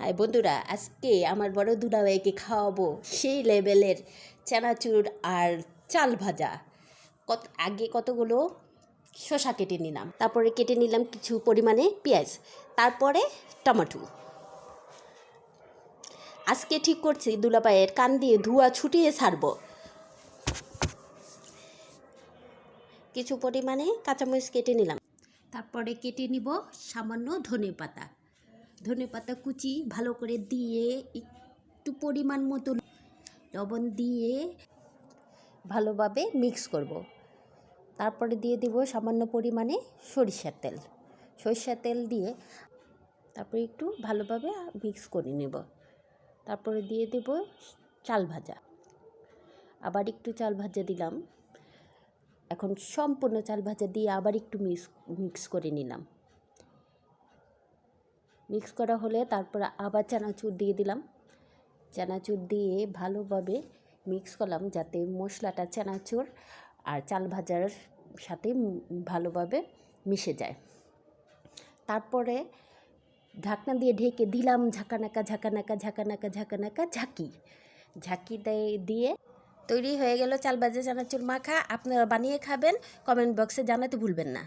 High বন্ধুরা, আজকে আমার বড় দুলাভাইকে খাওয়াবো সেই লেভেলের চানাচুর আর চাল ভাজা। কত, আগে কতগুলো? শসা কেটে নিলাম। তারপরে কেটে নিলাম কিছু পরিমাণে পেঁয়াজ, তারপরে টমাটো। আজকে ঠিক করছি দুলাভাইয়ের কান দিয়ে ধোয়া ছুটিয়ে ছাড়বো। কিছু পরিমাণে কাঁচামরিচ কেটে নিলাম। তারপরে কেটে নিব সামান্য ধনে পাতা ধনে পাতা কুচি ভালো করে দিয়ে একটু পরিমাণ মতো লবণ দিয়ে ভালোভাবে মিক্স করব। তারপরে দিয়ে দেব সামান্য পরিমাণে সরিষার তেল। সরিষার তেল দিয়ে তারপরে একটু ভালোভাবে মিক্স করে নেব। তারপরে দিয়ে দেব চাল ভাজা। আবার একটু চাল ভাজা দিলাম। এখন সম্পূর্ণ চাল ভাজা দিয়ে আবার একটু মিক্স মিক্স করে নিলাম। মিক্স করা হলে তারপরে আবার চানাচুর দিয়ে দিলাম। চানাচুর দিয়ে ভালোভাবে মিক্স করলাম যাতে মশলাটা চানাচুর আর চাল ভাজার সাথে ভালোভাবে মিশে যায়। তারপরে ঢাকনা দিয়ে ঢেকে দিলাম ঝাঁকানাকা ঝাঁকানাকা ঝাঁকানাকা ঝাঁকানাকা ঝাঁকি। ঝাঁকি দিয়ে দিয়ে তৈরি হয়ে গেল চাল ভাজা চানাচুর মাখা। আপনারা বানিয়ে খাবেন, কমেন্ট বক্সে জানাতে ভুলবেন না।